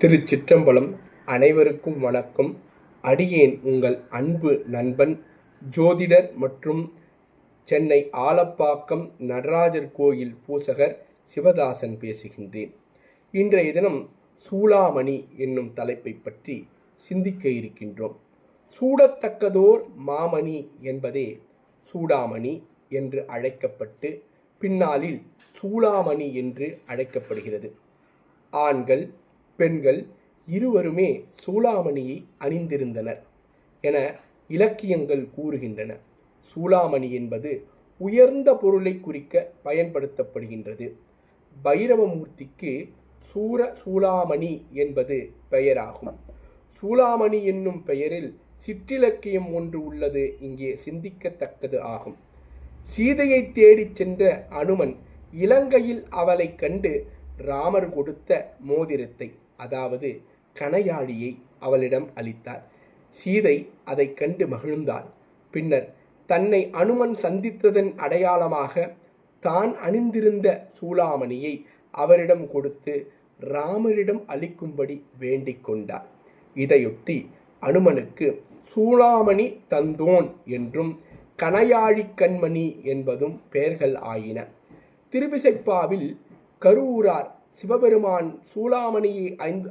திருச்சிற்றம்பலம் அனைவருக்கும் வணக்கம். அடியேன் உங்கள் அன்பு நண்பன் ஜோதிடர் மற்றும் சென்னை ஆலப்பாக்கம் நடராஜர் கோயில் பூசகர் சிவதாசன் பேசுகின்றேன். இன்றைய தினம் சூளாமணி என்னும் தலைப்பை பற்றி சிந்திக்க இருக்கின்றோம். சூடத்தக்கதோர் மாமணி என்பதே சூடாமணி என்று அழைக்கப்பட்டு பின்னாளில் சூளாமணி என்று அழைக்கப்படுகிறது. ஆண்கள் பெண்கள் இருவருமே சூளாமணியை அணிந்திருந்தனர் என இலக்கியங்கள் கூறுகின்றன. சூளாமணி என்பது உயர்ந்த பொருளை குறிக்க பயன்படுத்தப்படுகின்றது. பைரவமூர்த்திக்கு சூர சூளாமணி என்பது பெயராகும். சூளாமணி என்னும் பெயரில் சிற்றிலக்கியம் ஒன்று உள்ளது இங்கே சிந்திக்கத்தக்கது ஆகும். சீதையை தேடிச் சென்ற அனுமன் இலங்கையில் அவளைக் கண்டு ராமர் கொடுத்த மோதிரத்தை அதாவது கணையாழியை அவளிடம் அளித்தார். சீதை அதை கண்டு மகிழ்ந்தாள். பின்னர் தன்னை அனுமன் சந்தித்ததன் அடையாளமாக தான் அணிந்திருந்த சூளாமணியை அவரிடம் கொடுத்து ராமரிடம் அளிக்கும்படி வேண்டிக் கொண்டார் இதையொட்டி அனுமனுக்கு சூளாமணி தந்தோன் என்றும் கணையாழி கண்மணி என்பதும் பெயர்கள் ஆயின. திருவிசைப்பாவில் கருவூரார் சிவபெருமான் சூளாமணியை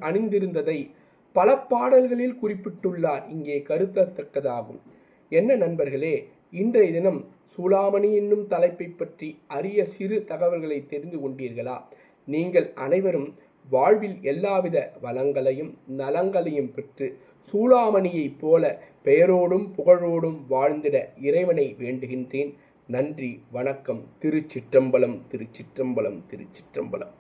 அணிந்திருந்ததை பல பாடல்களில் குறிப்பிட்டுள்ளார். இங்கே கருத்தத்தக்கதாகும். என்ன நண்பர்களே இன்றைய தினம் சூளாமணி என்னும் தலைப்பை பற்றி அரிய சிறு தகவல்களை தெரிந்து கொண்டீர்களா? நீங்கள் அனைவரும் வாழ்வில் எல்லாவித வளங்களையும் நலங்களையும் பெற்று சூளாமணியைப் போல பெயரோடும் புகழோடும் வாழ்ந்திட இறைவனை வேண்டுகின்றேன். நன்றி வணக்கம். திருச்சிற்றம்பலம் திருச்சிற்றம்பலம் திருச்சிற்றம்பலம்.